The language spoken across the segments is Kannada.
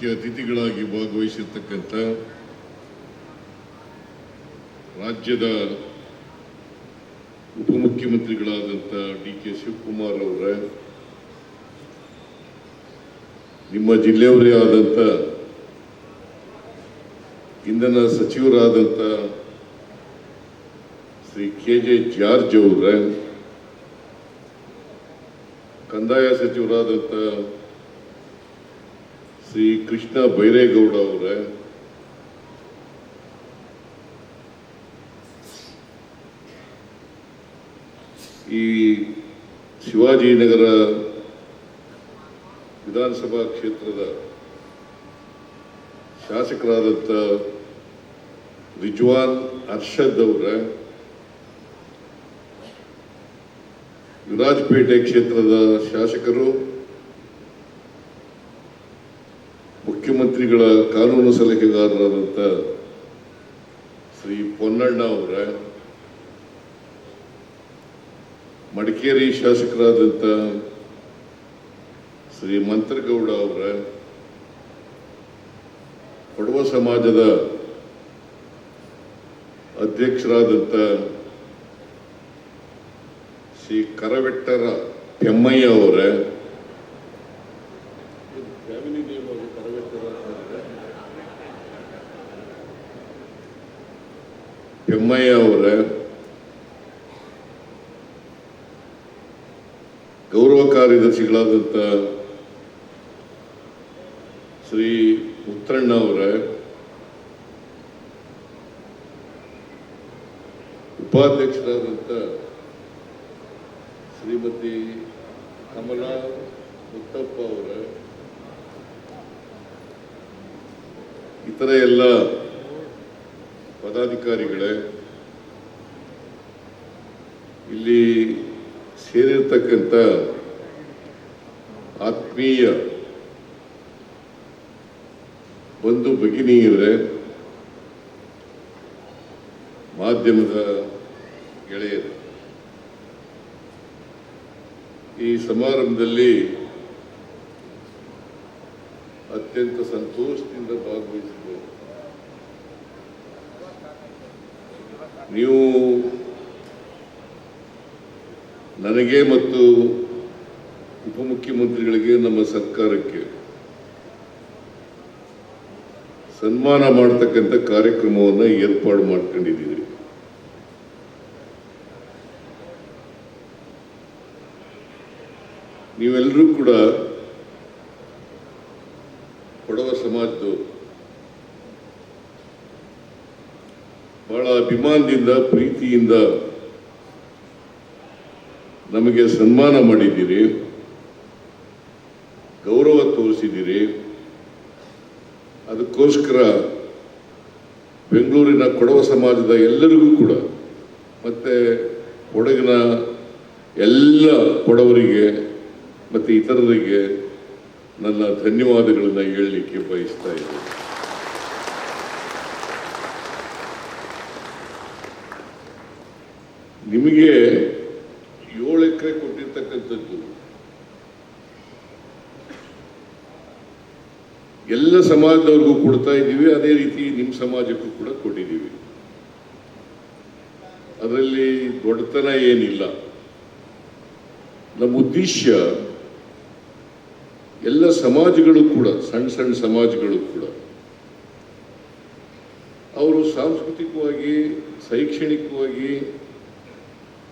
ಮುಖ್ಯ ಅತಿಥಿಗಳಾಗಿ ಭಾಗವಹಿಸಿರ್ತಕ್ಕಂಥ ರಾಜ್ಯದ ಉಪಮುಖ್ಯಮಂತ್ರಿಗಳಾದಂಥ ಡಿ ಕೆ ಶಿವಕುಮಾರ್ ಅವರ, ನಿಮ್ಮ ಜಿಲ್ಲೆಯವರೇ ಆದಂಥ ಇಂಧನ ಸಚಿವರಾದಂಥ ಶ್ರೀ ಕೆ ಜೆ ಜಾರ್ಜ್ ಅವರ, ಕಂದಾಯ ಸಚಿವರಾದಂಥ ಶ್ರೀ ಕೃಷ್ಣ ಬೈರೇಗೌಡ ಅವರ. ಈ ಶಿವಾಜಿನಗರ ವಿಧಾನಸಭಾ ಕ್ಷೇತ್ರದ ಶಾಸಕರಾದಂಥ ರಿಜ್ವಾನ್ ಅರ್ಷದ್ ಅವರ. ವಿರಾಜಪೇಟೆ ಕ್ಷೇತ್ರದ ಶಾಸಕರು. ಮುಖ್ಯಮಂತ್ರಿಗಳ ಕಾನೂನು ಸಲಹೆಗಾರರಾದಂತ ಶ್ರೀ ಪೊನ್ನಣ್ಣ ಅವರ, ಮಡಿಕೇರಿ ಶಾಸಕರಾದಂತ ಶ್ರೀ ಮಂತ್ರಗೌಡ ಅವರ, ಕೊಡವ ಸಮಾಜದ ಅಧ್ಯಕ್ಷರಾದಂತ ಶ್ರೀ ಕರವೆಟ್ಟರ ಪೆಮ್ಮಯ್ಯ ಅವರ ಫ್ಯಾಮಿಲಿ ನೇಮ್ ಅದು ಕರವೆಟ್ಟರ ಅಂತಂದ್ರೆ ಪೆಮ್ಮಯ್ಯ ಅವರ ಗೌರವ ಕಾರ್ಯದರ್ಶಿಗಳಾದಂಥ ಶ್ರೀ ಉತ್ತರಣ್ಣ ಅವರ ಉಪಾಧ್ಯಕ್ಷರಾದಂಥ ಶ್ರೀಮತಿ ಕಮಲಾ ಮುತ್ತಪ್ಪ ಅವರ, ಇತರ ಎಲ್ಲ ಪದಾಧಿಕಾರಿಗಳೇ ಇಲ್ಲಿ ಸೇರಿರ್ತಕ್ಕಂಥ ಆತ್ಮೀಯ ಬಂಧು ಭಗಿನಿಯರೇ ಮಾಧ್ಯಮದ ಗೆಳೆಯರು. ಈ ಸಮಾರಂಭದಲ್ಲಿ ಅತ್ಯಂತ ಸಂತೋಷದಿಂದ ಭಾಗವಹಿಸಿದ್ದು ನೀವು ನನಗೆ ಮತ್ತು ಉಪಮುಖ್ಯಮಂತ್ರಿಗಳಿಗೆ ನಮ್ಮ ಸರ್ಕಾರಕ್ಕೆ ಸನ್ಮಾನ ಮಾಡತಕ್ಕಂಥ ಕಾರ್ಯಕ್ರಮವನ್ನು ಏರ್ಪಾಡು ಮಾಡ್ಕೊಂಡಿದ್ದೀರಿ. ನೀವೆಲ್ಲರೂ ಕೂಡ ಕೊಡವ ಸಮಾಜದ ಬಹಳ ಅಭಿಮಾನದಿಂದ, ಪ್ರೀತಿಯಿಂದ ನಮಗೆ ಸನ್ಮಾನ ಮಾಡಿದ್ದೀರಿ. ಗೌರವ ತೋರಿಸಿದ್ದೀರಿ. ಅದಕ್ಕೋಸ್ಕರ ಬೆಂಗಳೂರಿನ ಕೊಡವ ಸಮಾಜದ ಎಲ್ಲರಿಗೂ ಕೂಡ, ಮತ್ತೆ ಕೊಡಗಿನ ಎಲ್ಲ ಕೊಡವರಿಗೆ, ಮತ್ತು ಇತರರಿಗೆ ನನ್ನ ಧನ್ಯವಾದಗಳನ್ನು ಹೇಳಲಿಕ್ಕೆ ಬಯಸ್ತಾ ಇದ್ದೀನಿ. ನಿಮಗೆ ಎಕರೆ ಕೊಟ್ಟಿರ್ತಕ್ಕಂಥದ್ದು. ಎಲ್ಲ ಸಮಾಜದವ್ರಿಗೂ ಕೊಡ್ತಾ ಇದ್ದೀವಿ, ಅದೇ ರೀತಿ ನಿಮ್ಮ ಸಮಾಜಕ್ಕೂ ಕೂಡ ಕೊಟ್ಟಿದ್ದೀವಿ. ಅದರಲ್ಲಿ ದೊಡ್ಡತನ ಏನಿಲ್ಲ. ನಮ್ಮ ಉದ್ದೇಶ ಎಲ್ಲ ಸಮಾಜಗಳು ಕೂಡ ಸಣ್ಣ ಸಣ್ಣ ಸಮಾಜಗಳು ಕೂಡ, ಅವರು ಸಾಂಸ್ಕೃತಿಕವಾಗಿ, ಶೈಕ್ಷಣಿಕವಾಗಿ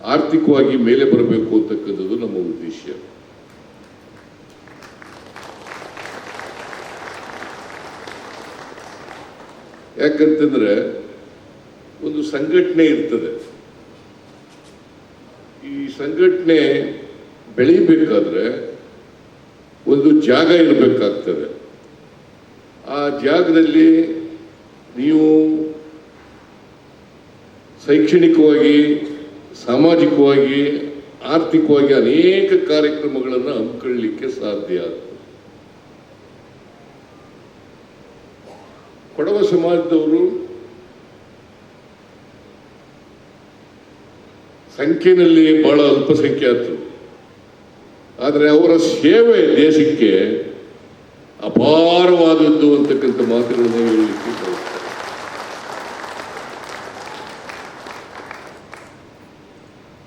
ಆರ್ಥಿಕವಾಗಿ ಮೇಲೆ ಬರಬೇಕು ಅಂತಕ್ಕಂಥದ್ದು ನಮ್ಮ ಉದ್ದೇಶ. ಯಾಕಂತಂದ್ರೆ ಒಂದು ಸಂಘಟನೆ ಇರ್ತದೆ. ಈ ಸಂಘಟನೆ ಬೆಳಿಬೇಕಾದ್ರೆ ಒಂದು ಜಾಗ ಇರಬೇಕಾಗ್ತದೆ. ಆ ಜಾಗದಲ್ಲಿ ನೀವು ಶೈಕ್ಷಣಿಕವಾಗಿ ಸಾಮಾಜಿಕವಾಗಿ, ಆರ್ಥಿಕವಾಗಿ ಅನೇಕ ಕಾರ್ಯಕ್ರಮಗಳನ್ನು ಹಮ್ಮಿಕೊಳ್ಳಲಿಕ್ಕೆ ಸಾಧ್ಯ ಆಗ್ತದೆ. ಕೊಡವ ಸಮಾಜದವರು ಸಂಖ್ಯೆಯಲ್ಲಿ ಬಹಳ ಅಲ್ಪಸಂಖ್ಯಾತರು. ಆದರೆ ಅವರ ಸೇವೆ ದೇಶಕ್ಕೆ ಅಪಾರವಾದದ್ದು ಅಂತಕ್ಕಂಥ ಮಾತುಗಳನ್ನು ಹೇಳಲಿಕ್ಕೆ ಬಯಸ್ತಾರೆ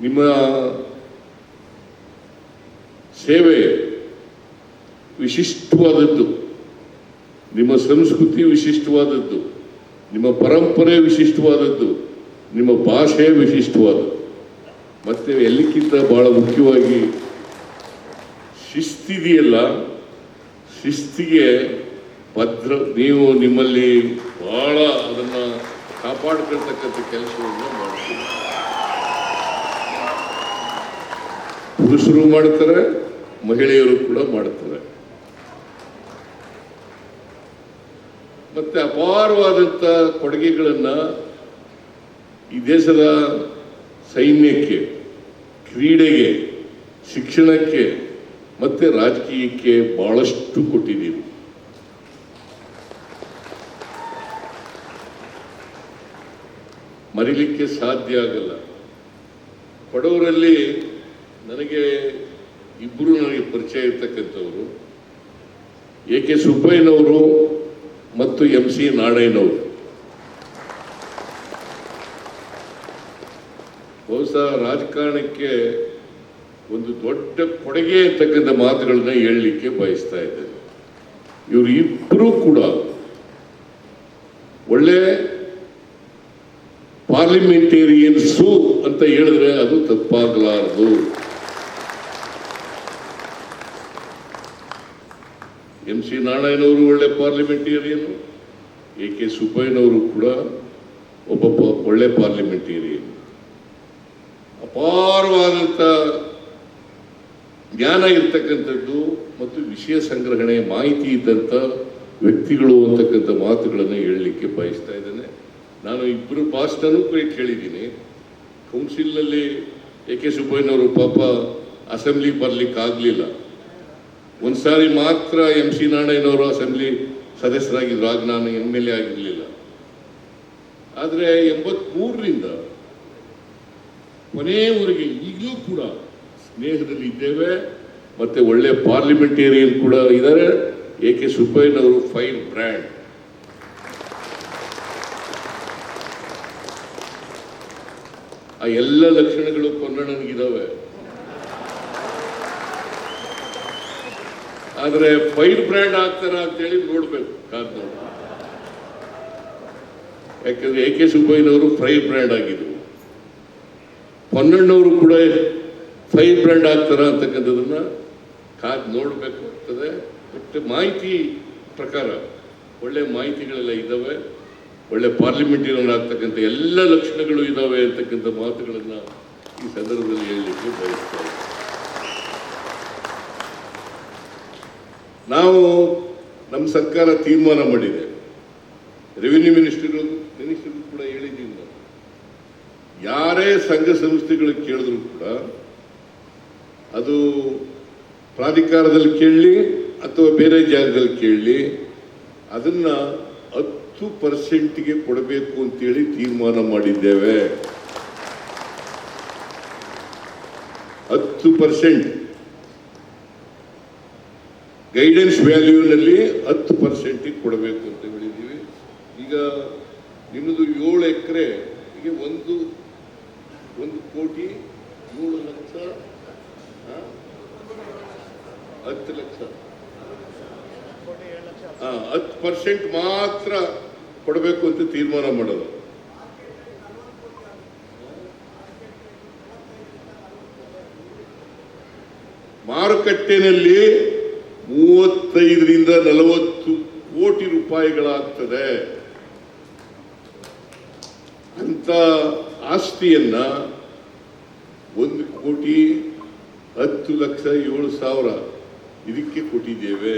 ನಿಮ್ಮ ಸೇವೆ ವಿಶಿಷ್ಟವಾದದ್ದು. ನಿಮ್ಮ ಸಂಸ್ಕೃತಿ ವಿಶಿಷ್ಟವಾದದ್ದು. ನಿಮ್ಮ ಪರಂಪರೆ ವಿಶಿಷ್ಟವಾದದ್ದು. ನಿಮ್ಮ ಭಾಷೆ ವಿಶಿಷ್ಟವಾದದ್ದು. ಮತ್ತೆ ಎಲ್ಲಕ್ಕಿಂತ ಬಹಳ ಮುಖ್ಯವಾಗಿ ಶಿಸ್ತಿದೆಯಲ್ಲ, ಶಿಸ್ತಿಗೆ ಭದ್ರ, ನೀವು ನಿಮ್ಮಲ್ಲಿ ಬಹಳ ಅದನ್ನು ಕಾಪಾಡ್ಕೊಳ್ತಕ್ಕಂಥ ಕೆಲಸವನ್ನು ಮಾಡ್ತೀವಿ ಪುರುಷರು ಮಾಡ್ತಾರೆ, ಮಹಿಳೆಯರು ಕೂಡ ಮಾಡ್ತಾರೆ. ಮತ್ತೆ ಅಪಾರವಾದಂಥ ಕೊಡುಗೆಗಳನ್ನ ಈ ದೇಶದ ಸೈನ್ಯಕ್ಕೆ, ಕ್ರೀಡೆಗೆ, ಶಿಕ್ಷಣಕ್ಕೆ, ಮತ್ತೆ ರಾಜಕೀಯಕ್ಕೆ ಬಹಳಷ್ಟು ಕೊಟ್ಟಿದ್ದೀವಿ ಮರಿಲಿಕ್ಕೆ ಸಾಧ್ಯ ಆಗಲ್ಲ. ಬಡವರಲ್ಲಿ ನನಗೆ ಇಬ್ಬರು ನನಗೆ ಪರಿಚಯ ಇರ್ತಕ್ಕಂಥವ್ರು. ಎ ಕೆ ಸುಬ್ಬಯ್ಯನವರು ಮತ್ತು ಎಂ ಸಿ ನಾರಾಯಣವರು. ಬಹುಶಃ ರಾಜಕಾರಣಕ್ಕೆ ಒಂದು ದೊಡ್ಡ ಕೊಡುಗೆ ಅಂತಕ್ಕಂಥ ಮಾತುಗಳನ್ನ ಹೇಳಲಿಕ್ಕೆ ಬಯಸ್ತಾ ಇದ್ದೇನೆ. ಇವರು ಇಬ್ಬರೂ ಕೂಡ ಒಳ್ಳೆ ಪಾರ್ಲಿಮೆಂಟೇರಿಯನ್ಸು ಅಂತ ಹೇಳಿದ್ರೆ ಅದು ತಪ್ಪಾಗಲಾರದು. ಎಂ ಸಿ ನಾರಾಯಣವರು ಒಳ್ಳೆ ಪಾರ್ಲಿಮೆಂಟೇರಿಯನ್ ಎ ಕೆ ಸುಬ್ಬಯ್ಯನವರು ಕೂಡ ಒಬ್ಬ ಒಳ್ಳೆ ಪಾರ್ಲಿಮೆಂಟೇರಿಯನ್ ಅಪಾರವಾದಂಥ ಜ್ಞಾನ ಇರ್ತಕ್ಕಂಥದ್ದು ಮತ್ತು ವಿಷಯ ಸಂಗ್ರಹಣೆ, ಮಾಹಿತಿ ಇದ್ದಂಥ ವ್ಯಕ್ತಿಗಳು ಅಂತಕ್ಕಂಥ ಮಾತುಗಳನ್ನು ಹೇಳಲಿಕ್ಕೆ ಬಯಸ್ತಾ ಇದ್ದೇನೆ. ನಾನು ಇಬ್ಬರು ಭಾಷಣನೂ ಕೂಡ ಕೇಳಿದ್ದೀನಿ. ಕೌನ್ಸಿಲ್ನಲ್ಲಿ ಎ ಕೆ ಸುಬ್ಬಯ್ಯನವರು ಪಾಪ ಅಸೆಂಬ್ಲಿಗೆ ಬರಲಿಕ್ಕೆ ಆಗಲಿಲ್ಲ ಒಂದ್ಸಾರಿ ಮಾತ್ರ ಎಂ ಸಿ ನಾರಾಯಣವರು ಅಸೆಂಬ್ಲಿ ಸದಸ್ಯರಾಗಿದ್ದರು ಆಗ ನಾನು ಎಂ ಎಲ್ ಎ ಆಗಿರಲಿಲ್ಲ. ಆದರೆ ಎಂಬತ್ಮೂರರಿಂದ ಕೊನೆಯವರೆಗೆ ಈಗಲೂ ಕೂಡ ಸ್ನೇಹದಲ್ಲಿ ಇದ್ದೇವೆ. ಮತ್ತೆ ಒಳ್ಳೆ ಪಾರ್ಲಿಮೆಂಟೇರಿಯನ್ ಕೂಡ ಇದ್ದಾರೆ. ಎ ಕೆ ಸುಬ್ಬಯ್ಯನವರು ಫೈನ್ ಬ್ರ್ಯಾಂಡ್. ಆ ಎಲ್ಲ ಲಕ್ಷಣಗಳು ಕನ್ನಡನಿಗಿದಾವೆ ಆದ್ರೆ ಫೈರ್ ಬ್ರ್ಯಾಂಡ್ ಆಗ್ತಾರ ಅಂತೇಳಿ ನೋಡ್ಬೇಕು ನೋಡಿ ಯಾಕಂದ್ರೆ ಎ ಕೆ ಸುಬ್ಬಯ್ಯನವರು ಫೈರ್ ಬ್ರ್ಯಾಂಡ್ ಆಗಿದ್ರು. ಪೊನ್ನಣ್ಣವರು ಕೂಡ ಫೈರ್ ಬ್ರ್ಯಾಂಡ್ ಆಗ್ತಾರ ಅಂತಕ್ಕಂಥದ್ದನ್ನ ಕಾದ್ ನೋಡಬೇಕು ಆಗ್ತದೆ ಬಟ್ ಮಾಹಿತಿ ಪ್ರಕಾರ ಒಳ್ಳೆ ಮಾಹಿತಿಗಳೆಲ್ಲ ಇದ್ದಾವೆ ಒಳ್ಳೆ ಪಾರ್ಲಿಮೆಂಟಿನಲ್ಲಿ ಆಗ್ತಕ್ಕಂಥ ಎಲ್ಲ ಲಕ್ಷಣಗಳು ಇದ್ದಾವೆ ಅಂತಕ್ಕಂಥ ಮಾತುಗಳನ್ನು ಈ ಸಂದರ್ಭದಲ್ಲಿ ಹೇಳಲಿಕ್ಕೆ ಬಯಸ್ತಾರೆ ನಾವು ನಮ್ಮ ಸರ್ಕಾರ ತೀರ್ಮಾನ ಮಾಡಿದೆ. ರೆವಿನ್ಯೂ ಮಿನಿಸ್ಟರ್ ಮಿನಿಸ್ಟರ್ ಕೂಡ ಹೇಳಿದ್ದೀನಿ ನಾನು ಯಾರೇ ಸಂಘ ಸಂಸ್ಥೆಗಳು ಕೇಳಿದ್ರು ಕೂಡ ಅದು ಪ್ರಾಧಿಕಾರದಲ್ಲಿ ಕೇಳಲಿ ಅಥವಾ ಬೇರೆ ಜಾಗದಲ್ಲಿ ಕೇಳಲಿ, ಅದನ್ನ ಹತ್ತು ಪರ್ಸೆಂಟ್ಗೆ ಕೊಡಬೇಕು ಅಂತೇಳಿ ತೀರ್ಮಾನ ಮಾಡಿದ್ದೇವೆ. ಹತ್ತು ಪರ್ಸೆಂಟ್ ಗೈಡೆನ್ಸ್ ವ್ಯಾಲ್ಯೂನಲ್ಲಿ ಹತ್ತು ಪರ್ಸೆಂಟಿಗೆ ಕೊಡಬೇಕು ಅಂತ ಹೇಳಿದ್ದೀವಿ ಈಗ ನಿಮ್ಮದು ಏಳು ಎಕರೆ ಈಗ ಒಂದು ಒಂದು ಕೋಟಿ ಏಳು ಲಕ್ಷ? ಹತ್ತು ಲಕ್ಷ ಹತ್ತು ಪರ್ಸೆಂಟ್ ಮಾತ್ರ ಕೊಡಬೇಕು ಅಂತ ತೀರ್ಮಾನ ಮಾಡೋದು ಮಾರುಕಟ್ಟೆನಲ್ಲಿ ಮೂವತ್ತೈದರಿಂದ ನಲವತ್ತು ಕೋಟಿ ರೂಪಾಯಿಗಳಾಗ್ತದೆ. ಅಂತ ಆಸ್ತಿಯನ್ನ ಒಂದು ಕೋಟಿ ಹತ್ತು ಲಕ್ಷ ಏಳು ಸಾವಿರ ಇದಕ್ಕೆ ಕೊಟ್ಟಿದ್ದೇವೆ.